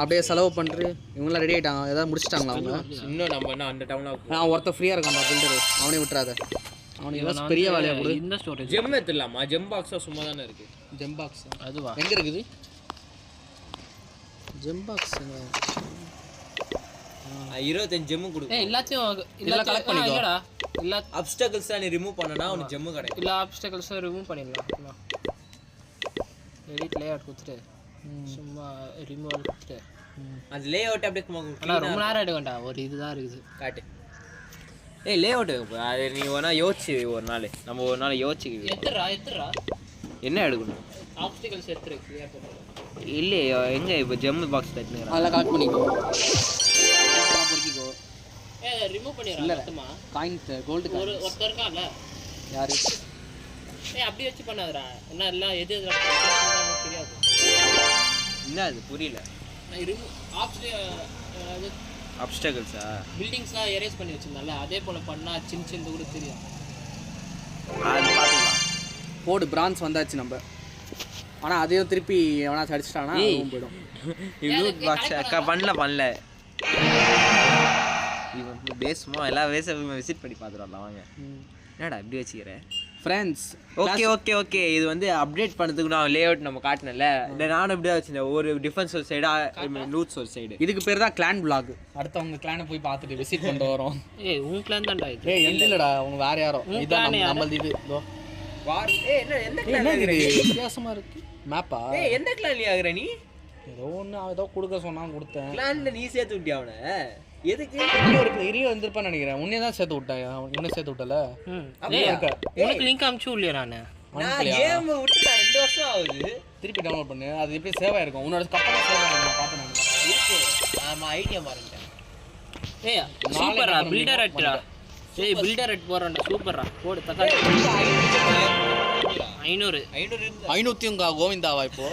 அப்படியே செலவு பண்ணிட்டு இவங்களாம் ரெடி ஆயிட்டாங்க. ஏதாவது முடிச்சிட்டாங்களா அவங்க? இன்னும் நம்ம என்ன அந்த டவுனாக நான் ஒருத்தன் ஃப்ரீயாக இருக்கான்டா பில்டரு அவனே விட்டுறாத. அவனுக்கு ஏதாவது பெரிய வேலையாக கொடு இந்த ஸ்டோரேஜ் ஜெம் எடுத்துடலாமா? ஜெம் பாக்ஸாக சும்மா தானே இருக்கு? ஜெம் பாக்ஸ் அதுவா? எங்கே இருக்குது? ஜெம் பாக்ஸ் இருபத்தஞ்சு ஜெம்மு கொடுக்கும் எல்லாத்தையும் இதெல்லாம் collect பண்ணிக்கோ. இல்லடா. இல்ல அப்டக்கல்ஸ் நீ ரிமூவ் பண்ணனா உனக்கு ஜெம்மு கிடைக்கும். இல்ல ஆப்ஸ்டக்கல்ஸை ரிமூவ் பண்ணிடலாம். எடிட் லே அவுட் கொடுத்துட்டு. சும்மா ரிமூவ் கொடுத்துட்டு அந்த லே அவுட் அப்படியே சும்மா ஆனா ரொம்ப நேரம் எடுக்கண்டா ஒரு இதுதான் இருக்குது. காட்டு. ஏய் லே அவுட் அது நீ வேணா யோசிச்சு ஒரு நாள். நம்ம ஒரு நாள் யோசிச்சு எத்துறா எத்துறா. என்ன எடுக்கணும்? ஆப்ஸ்டிகல்ஸ் எத்துரு இல்லையே எங்க இப்போ ஜெம்மு பாக்ஸ் தட்டுனுங்கிறான் அதெல்லாம் கலெக்ட் பண்ணிக்கோ. பொறுக்கிக்கோ. ஏ ரிமூவ் பண்ணிடுறா மொத்தமா. காயின்ஸ் கோல்டு ஒரு ஒருத்தர் இருக்கான்ல. யாரு? ஏ அப்படி வச்சு பண்ணாதடா. என்ன எல்லாம் எது தெரியாது. என்ன அது புரியல. அப்டக்கல்ஸா பில்டிங்ஸ்லாம் எரேஸ் பண்ணி வச்சிருந்தால அதே போல பண்ணா சின்ன சின்னது கூட தெரியும். அது பார்த்துக்கலாம் போடு பிரான்ஸ் வந்தாச்சு நம்ம. ஆனால் அதையும் திருப்பி எவனா அடிச்சிட்டானா போயிடும். லூட் பாக்ஸ் பண்ணல பண்ணல. இவன் பேசுமா எல்லா பேஸும் விசிட் பண்ணி பார்த்துடலாம் வாங்க. என்னடா இப்படி வச்சுக்கிறேன் ஃப்ரெண்ட்ஸ் ஓகே ஓகே ஓகே இது வந்து அப்டேட் பண்ணதுக்கு நான் லே அவுட் நம்ம காட்டினல இல்லை நானும் இப்படி தான் வச்சிருந்தேன். ஒரு டிஃபென்ஸ் ஒரு சைடா லூட்ஸ் ஒரு சைடு இதுக்கு பேர் தான் கிளான் vlog. அடுத்தவங்க கிளானை போய் பார்த்துட்டு விசிட் பண்ணிட்டு வரோம். ஏய் உன் பிளான் தான்டா இது. ஏய் எந்த இல்லடா? உங்க வேற யாரோ? இதான் நம்ம நம்மளது இது. இதோ. வார் ஏய் என்ன எந்த இது? வித்தியாசமா இருக்கு. மேப்பா ஏய் எந்த கிளான்லி ஆகுற நீ? ஏதோ ஒன்று ஏதோ கொடுக்க சொன்னான் கொடுத்தேன். கிளான்ல நீ சேர்த்து விட்டியா அவனை? எதுக்கு? இருக்கு இரியும் வந்திருப்பான்னு நினைக்கிறேன். உன்னே தான் சேர்த்து விட்டேன். உன்னை சேர்த்து விட்டல? உனக்கு லிங்க் அனுப்பிச்சு இல்லையா நான்? கேம் விட்டு நான் ரெண்டு வருஷம் ஆகுது. திருப்பி டவுன்லோட் பண்ணு. அது எப்படி சேவ் ஆயிருக்கும்? உன்னோட கப்பலாம் சேவ் ஆயிருக்கும். பார்த்தேன் இருக்கு. ஆமா ஐடியா மாறிட்டேன் ஏய் சூப்பர்ரா பில்டர் அட்ரா ஏய் பில்டர் அட் போறேன்டா. சூப்பர்ரா. போடு தக்காளி. ஐநூறு. ஐநூறு இருந்து ஐநூத்தி உங்க கோவிந்தாவா இப்போ?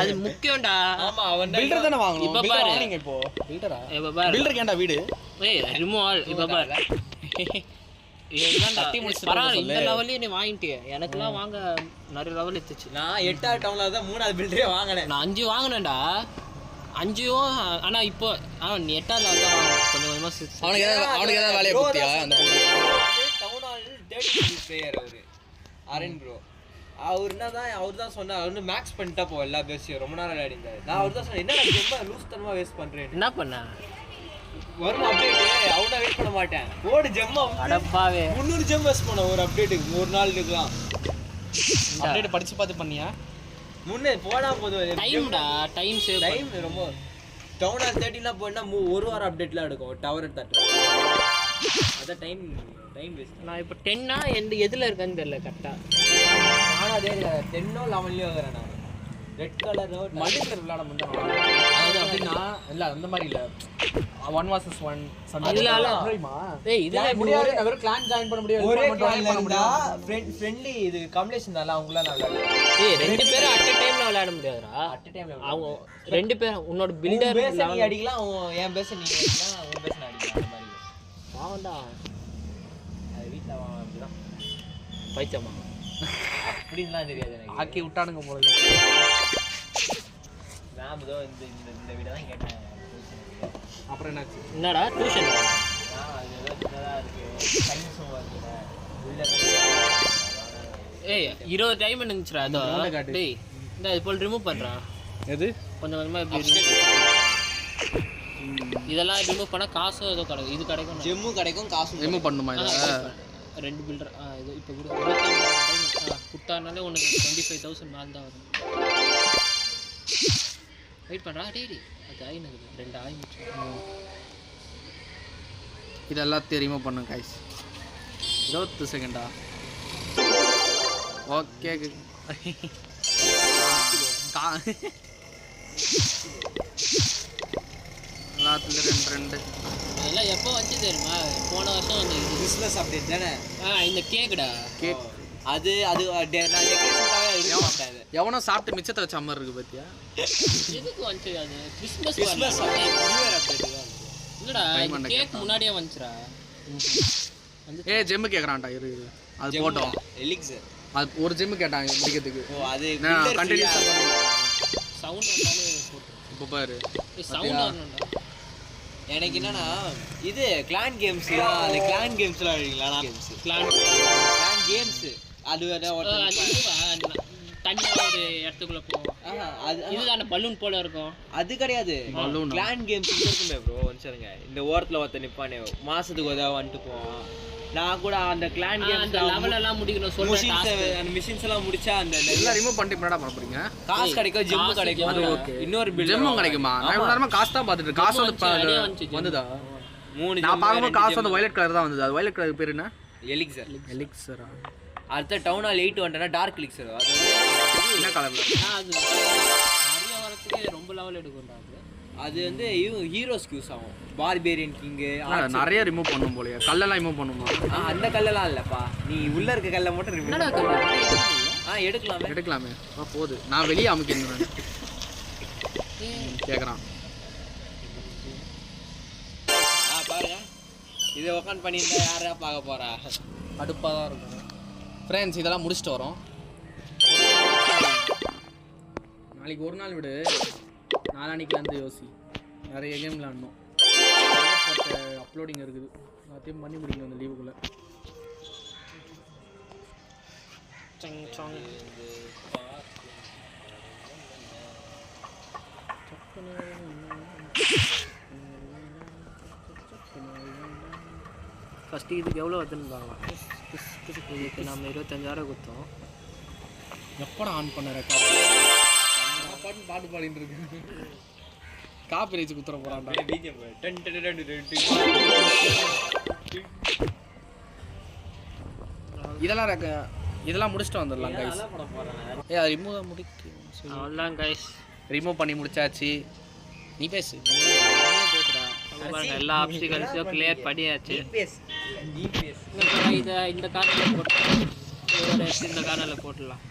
அது முக்கியம்டா. ஆமா அவன் பில்டர் தானே வாங்கணும்? இப்ப பில்டர் பாரு. வாங்குனீங்க இப்போ? பில்டரா இப்ப பாரு. பில்டருக்கு ஏன்டா வீடு? ஏய் இப்ப பாரு. எனக்குலாம் வாங்க நிறைய லெவல் எடுத்துச்சு. நான் எட்டாவது டவுன்ல தான் மூணாவது பில்டரே வாங்கினேன். நான் அஞ்சு வாங்கினேன்டா. அஞ்சும் ஆனா இப்போ நீ எட்டாவது level தான் கொஞ்சம் கொஞ்சமா சேர்த்து. அவனுக்கு ஏதாவது அவனுக்கு ஏதாவது வேலையை கொடுத்தியா அந்த டவுன் ஹால் தேர்ட்டி பிளேயர் அவரு. அரன் ப்ரோ அவர் என்ன தான் அவர் தான் சொன்னார். அவர் வந்து மேக்ஸ் பண்ணிட்டா போ எல்லா பேசியும் ரொம்ப நேரம் விளையாடிந்தாரு நான் அவர் தான் சொன்னேன் என்ன ரொம்ப லூஸ் தனமா வேஸ்ட் பண்றேன் என்ன பண்ண? வரும் அப்டேட் அவனா வெயிட் பண்ண மாட்டேன். போடு ஜெம்மா அடப்பாவே. முந்நூறு ஜெம் வேஸ்ட் பண்ண ஒரு அப்டேட்டுக்கு ஒரு நாள் இருக்கலாம் அப்டேட் படிச்சு பார்த்து பண்ணியா? முன்னே போனா போதும். டைம்டா டைம் சேவ் டைம் ரொம்ப டவுன் ஹால் தேர்ட்டிலாம் போயினா ஒரு வாரம் அப்டேட்லாம் எடுக்கும். டவர் தட்டு அதான் டைம் டைம் வேஸ்ட் நான் இப்போ டென்னா எந்த எதுல இருக்கேன்னு தெரியல கரெக்டா நானும் அதே டென்னோ லெவன்லயோ இருக்கிறேன் நான். ரெட் கலரோ மல்டிபிளேயர் விளையாட முடியும் அதாவது அப்படின்னா இல்ல அந்த மாதிரி இல்ல. ஒன் vs ஒன் இல்ல, இல்ல. ஏய் இதுல முடியாது நான் வெறும் கிளான் ஜாயின் பண்ண முடியாது. ஒரே கிளான்ல பண்ண முடியாது. ஃப்ரெண்ட்லி இது கமலேஷன் தான் அவங்களாம் நான் விளையாடுவேன் ஏய் ரெண்டு பேரும் அட் டைம்ல விளையாட முடியாதுடா. அட் டைம்ல அவங்க ரெண்டு பேரும் உன்னோட பில்டர் நீ அடிக்கலாம் உன் என் பேச நீ அடிக்கலாம் உன் பேச நான் அடிக்கலாம் அந்த மாதிரி. பாவண்டா அது வீட்டில் அவன் அப்படிதான் பைத்தியமா? அப்படின்லாம் தெரியாது எனக்கு. ஆக்கி விட்டானுங்க போல நான் ஏதோ இந்த இந்த இந்த வீடை தான் கேட்டேன் அப்புறம் என்னாச்சு? என்னடா டியூஷன் அது ஏதோ சின்னதாக ஏய் இருபது டைம் இருந்துச்சுடா அதோ. டேய் இந்த இது போல் ரிமூவ் பண்றான் எது? கொஞ்சம் கொஞ்சமா இப்படி இதெல்லாம் ரிமூவ் பண்ணா காசும் ஏதோ கிடைக்கும். இது கிடைக்கும் ஜெம்மு கிடைக்கும் காசும் ரிமூவ் பண்ணுமா இதை? ரெண்டு பில்டர் ஆ இது இப்போ கூட கொடுத்தானாலே உனக்கு டுவெண்ட்டி ஃபைவ் தௌசண்ட் மேலே தான் வரும். வெயிட் பண்ணுறா டேய் டேய். அது ஆயினுக்குது ரெண்டு ஆயிடுச்சு இது எல்லாத்தையும் ரிமூவ் பண்ணும் கைஸ் இருபத்து செகண்டா ஓகே எல்லாத்துலேயும் ரெண்டு ரெண்டு. இதெல்லாம் எப்போ வந்து தெரியுமா? போன வருஷம் வந்து இது கிறிஸ்மஸ் அப்டேட் தானே? ஆ இந்த கேக்குடா கேக் அது அது எவனோ சாப்பிட்டு மிச்சத்தை வச்ச மாதிரி இருக்கு பாத்தியா? எதுக்கு வந்துச்சு அது? கிறிஸ்மஸ் கிறிஸ்மஸ் இல்லடா கேக் முன்னாடியே வந்துச்சுடா வந்து ஏ ஜெம்மு கேட்குறான்டா இரு இரு. அது போட்டோம். எலிக்ஸர் அது ஒரு ஜெம்மு கேட்டாங்க முடிக்கிறதுக்கு ஓ அது free-ஆ? சவுண்ட் வந்தாலே இப்போ பாரு. சவுண்ட் வரணும்டா. எனக்கு என்னன்னா இது கிளான் கேம்ஸ் அந்த கிளான் கேம்ஸ்லாம் கேம்ஸ் பிளான் கிளான் கேம்ஸ் அது வேற தனியாக ஒரு இடத்துக்குள்ள போவோம். இதுதான பலூன் போல இருக்கும். அது கிடையாது. ஆ? கிளான் கேம்ஸ் இருக்குமே ப்ரோ சொல்லுங்க. இந்த ஓரத்துல ஒருத்தன் நிப்பானே மாசத்துக்கு உதவ வந்துட்டு போவான். நான் கூட அந்த கிளான் ஆ, அந்த லெவல் எல்லாம் முடிக்கணும் மிஷின்ஸ் task. அந்த மிஷின்ஸ் எல்லாம் முடிச்சா அந்த எல்லாம் ரிமூவ் பண்ணிட்டு என்னடா பண்ண போறீங்க? காசு கிடைக்கும் ஜெம்மு காசு கிடைக்கும். ஓகே இன்னொரு பில் கிடைக்குமா? நான் இவ்வளவு நேரமா காசு தான் பார்த்துட்டு இருக்கேன். காசு வந்து. வந்துதா? மூணு நான் பார்க்கும்போது காசு வந்து வயலட் கலர் தான் வந்தது. அது வயலட் கலர் பேர் என்ன? எலிக்சர் எலிக்ஸரா அடுத்த டவுன் ஹால் எயிட் வந்துட்டா டார்க் எலிக்சர் அது என்ன கலர்ல ஆ, அது நிறைய வரத்துக்கு ரொம்ப லெவல் எடுக்கும்டா அது. அது வந்து ஹீரோஸ்க்கு யூஸ் ஆகும். பார்பேரியன் கிங்கு நிறைய ரிமூவ் பண்ணும் போலயே. கல்லெல்லாம் ரிமூவ் பண்ணுமா? அந்த கல்லெல்லாம் இல்லப்பா. நீ உள்ள இருக்க கல்லை மட்டும். கல்லு? ஆ எடுக்கலாமே. எடுக்கலாமே. ஆ, போகுது நான் வெளியே அமைக்கணும் கேட்குறான் ஆ பாருங்க. இதை உட்காந்து பண்ணியிருந்தா யாரா பார்க்க போறா? கடுப்பாக தான் இருக்கும். ஃப்ரெண்ட்ஸ் இதெல்லாம் முடிச்சுட்டு வரோம். நாளைக்கு ஒரு நாள் விடு. நாளானிக்கிலேருந்து யோசி. நிறைய கேம் விளாடணும் அப்லோடிங் இருக்குது. எல்லாத்தையும் பண்ணி முடிக்கணும் அந்த லீவுக்குள்ளே சங் சாங் ஃபஸ்ட்டு இதுக்கு எவ்வளோ வருதுன்னு பார்க்கலாம் இதுக்கு நம்ம இருபத்தஞ்சாயிரம் கொடுத்தோம். எப்படா ஆன் பண்ண ரெக்கார்ட் பாட்டு பாட்டு பாடிட்டு இருக்கு. காப்பி குத்துற போறான்டா. இதெல்லாம் ரெக்க இதெல்லாம் முடிச்சுட்டு வந்துடலாம் கைஸ் ஏ அது ரிமூவ் முடிக்கும் அவ்வளோதான் கைஸ் ரிமூவ் பண்ணி முடிச்சாச்சு. நீ பேசு. எல்லா ஆப்ஸ்டிகல்ஸையும் கிளியர் பண்ணியாச்சு. இதை இந்த கார்னரில் போட்டு இந்த கார்னரில் போட்டுடலாம்.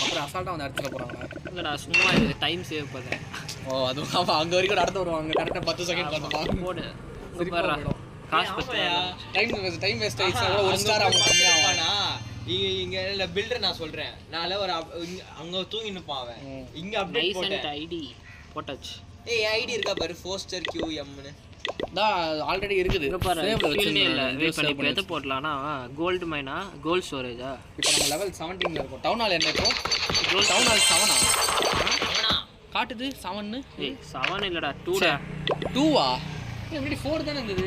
அப்புறம் அசால்ட்டாக வந்து இடத்துல போகிறாங்க இல்லைடா சும்மா இது டைம் சேவ் பண்ணேன் ஓ அதுவும் அவன் அங்கே வரைக்கும் நடந்து வருவாங்க கரெக்டாக பத்து செகண்ட் பார்த்துப்பாங்க போடு. காசு பத்து டைம் வேஸ்ட் டைம் வேஸ்ட் ஆயிடுச்சு. ஒரு ஸ்டார் ஆனா இங்க இங்க இல்ல பில்டர் நான் சொல்றேன். நாளை ஒரு அங்க தூங்கி நிப்பான் அவன். இங்க அப்டேட் போட்டேன். ஐடி போட்டாச்சு. ஏய் ஐடி இருக்கா பாரு ஃபோஸ்டர் கியூ எம்னு தான் ஆல்ரெடி இருக்குது. இப்போ எது போடலாம்னா கோல்டு மைனா கோல்ட் ஸ்டோரேஜா இப்போ நம்ம லெவல் செவன்டீனில் இருக்கோம். டவுன் ஹால் என்ன இப்போ? டவுன் ஹால் செவனா காட்டுது செவன்னு ஏய் செவன் இல்லைடா டூடா டூவா எப்படி ஃபோர் தானே இருந்தது?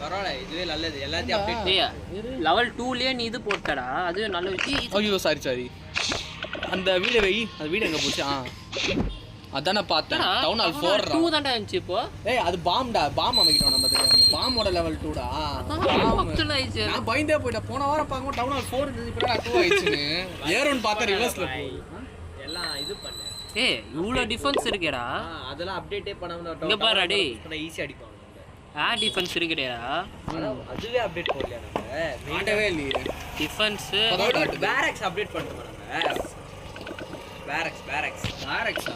பரவாயில்ல இதுவே நல்லது. எல்லாத்தையும் அப்டேட் லெவல் டூலேயே நீ இது போட்டடா. அது நல்ல விஷயம். ஐயோ சாரி சாரி அந்த வீடு வை. அந்த வீடு எங்கே போச்சு? ஆ. அதானே பார்த்தேன். டவுன் ஹால் ஃபோர் டூ தான்டா இருந்துச்சு இப்போ. ஏய் அது பாம்டா பாம் அமைக்கிட்டோம் நம்ம தெரியாம பாமோட லெவல் டூடா பக்கத்துல ஆயிடுச்சு நான் பயந்தே போயிட்டேன். போன வாரம் பார்க்கும்போது டவுன் ஹால் ஃபோர் இருந்தது. இப்போ டூ ஆயிடுச்சுன்னு. ஏறும்னு பார்த்தா ரிவர்ஸ்ல எல்லாம் இது பண்ணு. ஏய் இவ்வளோ டிஃபென்ஸ் இருக்கேடா. ஆ, அதெல்லாம் அப்டேட்டே பண்ணாம இங்க பாரு டேய். ஈஸி அடிப்பாங்க ஏர் டிஃபென்ஸ் இருக்கேடா. அதுவே அப்டேட் போடலையா நம்ம? மாட்டவே இல்லையே. டிஃபென்ஸு பேரக்ஸ் அப்டேட் பண்ணுமா நம்ம? பேரக்ஸ் பேரக்ஸ் பேரக்ஸா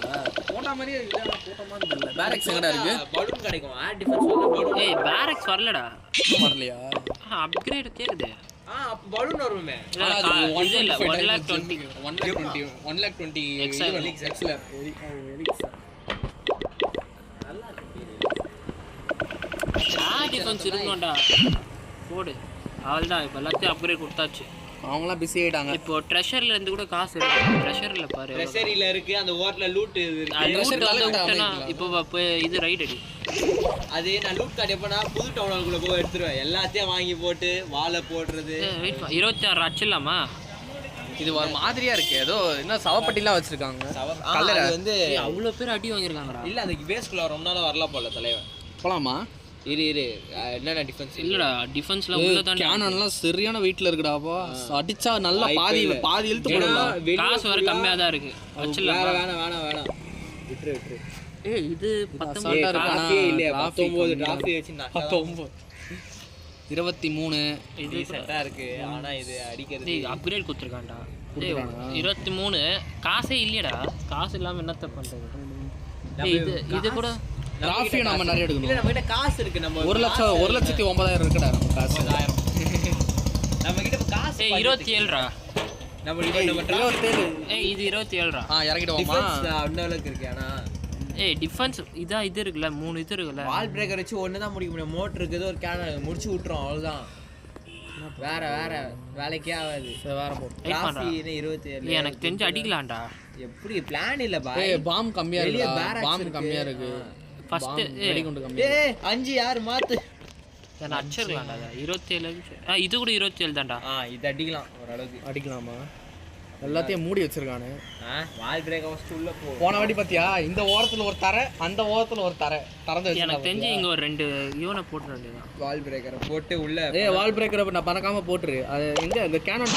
போட்ட மாதிரியே இல்லை போட்ட மாதிரி தெரியல. பேரக்ஸ் எங்கடா இருக்கு? பலூன் கிடைக்கும்? பலூன் ஏய் பேரக்ஸ் வரலடா. வரலையா? அப்கிரேட் கேக்குது. ஆ பலூன் வருமே. இல்ல, இது இல்ல one lakh twenty one lakh twenty one lakh twenty XL. எக்ஸ்ல ஏர் டிஃபென்ஸ் இருக்கணும்டா. போடு. அவள்தான் இப்போ எல்லாத்தையும் அப்கிரேட் கொடுத்தாச்சு. அவங்களாம் பிஸி ஆயிட்டாங்க. இப்போ ட்ரெஷர்ல இருந்து கூட காசு இருக்கு. ட்ரெஷர்ல பாரு. ட்ரெஷரியில இருக்கு அந்த ஓரத்துல லூட் இருக்கு. இப்போ இது ரைட் அடி. அது நான் லூட் கார்டு எப்பனா புது டவுன் ஹாலுக்குள்ள போய் எடுத்துருவேன். எல்லாத்தையும் வாங்கி போட்டு வாழை போடுறது. வெயிட் இருபத்தி ஆறு அடிச்சிடலாமா? இது ஒரு மாதிரியா இருக்கு. ஏதோ என்ன சவப்பட்டிலாம் வச்சிருக்காங்க. அது வந்து அவ்வளோ பேர் அடி வாங்கியிருக்காங்கடா. இல்ல அந்த பேஸ்க்குள்ள ரொம்ப நாளா வரல போல தலைவன். போலாமா? இரு இரு. என்னென்ன டிஃபென்ஸ் இல்லடா டிஃபென்ஸ்ல உள்ள தான் கேனன்லாம் சரியான வெயிட்ல இருக்குடாப்பா அடிச்சா நல்லா பாதி இல்ல. பாதி இழுத்து போடலாம். காசு வர கம்மியா தான் இருக்கு. வேற வச்சிடலாம் வேணாம் வேணாம் வேணாம் விட்டுரு விட்டுரு. ஏய் இது ஏய், பத்தொன்பது இருக்கு. trophy இல்லையா? trophy பத்தொன்பது கம்மியா டிராஃபி வச்சு நட்டா பத்தொம்பது. இருபத்தி மூணு. இது செட்டா இருக்கு. ஆனா இது அடிக்கிறது. அப்கிரேட் கொடுத்துருக்கான்டா. டேய் இருபத்தி மூணு. காசே இல்லையடா. காசு இல்லாம என்னத்த பண்றது? டேய், இது இது கூட டிராஃபியும் நம்ம நிறைய எடுக்கணும். நம்ம கிட்ட காசு இருக்கு. நம்ம ஒரு லட்சம் ஒரு லட்சத்தி ஒன்பதாயிரம் இருக்குடா நம்ம காசு. ஒன்பதாயிரம். நம்ம கிட்ட காசு இருபத்தி ஏழுடா நம்ம இருபத்தேழு. ஏய் இது இருபத்தி ஏழுடா ஆ இறங்கிடுவோமா டிஃபென்ஸ் அந்த அளவுக்கு இருக்கு ஆனா. ஏய் டிஃபென்ஸ் இதான் இது இருக்குல்ல மூணு இது இருக்குல்ல. வால் பிரேக்கர் வச்சு ஒன்று தான் முடிக்க முடியும். மோட்டர் இருக்குது ஒரு கேன் முடிச்சு விட்டுரும் அவ்வளோதான் வேற வேற. வேலைக்கே ஆகாது. வேற போ Wait பண்றா. டிராஃபி இருபத்தி ஏழு எனக்கு தெரிஞ்சு அடிக்கலாம்டா. எப்படி? பிளான் இல்ல பாய். ஏய் பாம் கம்மியா வெளிய இருக்கு பாம் இருக்கு. கம்மியா இருக்கு. ஃபர்ஸ்ட் கம்மியா ஏய். அஞ்சு யார்? மாத்து. நான் அடிச்சிடலாம்டா அதை. இருபத்தி ஏழு ஆ இது கூட இருபத்தி ஏழு தான்டா. ஆ இது அடிக்கலாம் ஓரளவுக்கு. அடிக்கலாமா? எல்லாத்தையும் மூடி வச்சிருக்கானு. வால் பிரேக்கர் ஃபஸ்ட்டு உள்ள போ. போன வாட்டி பாத்தியா? இந்த ஓரத்துல ஒரு தரை அந்த ஓரத்துல ஒரு தரை. திறந்து எனக்கு தெரிஞ்சு இங்க ஒரு ரெண்டு யூனை வேண்டியதான் வால் பிரேக்கரை போட்டு உள்ள ஏய் வால் பிரேக்கர் நான் பறக்காம போட்டுரு. அது எங்க? இந்த கேனன்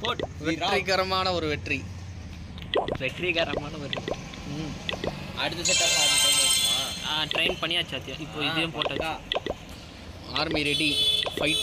போட். வெற்றிகரமான ஒரு வெற்றி. வெற்றிகரமான ஒரு. அடுத்த செட்டப் ட்ரெயின் பண்ணியாச்சு இப்போ இதையும் போட்டாச்சு. Army ready fight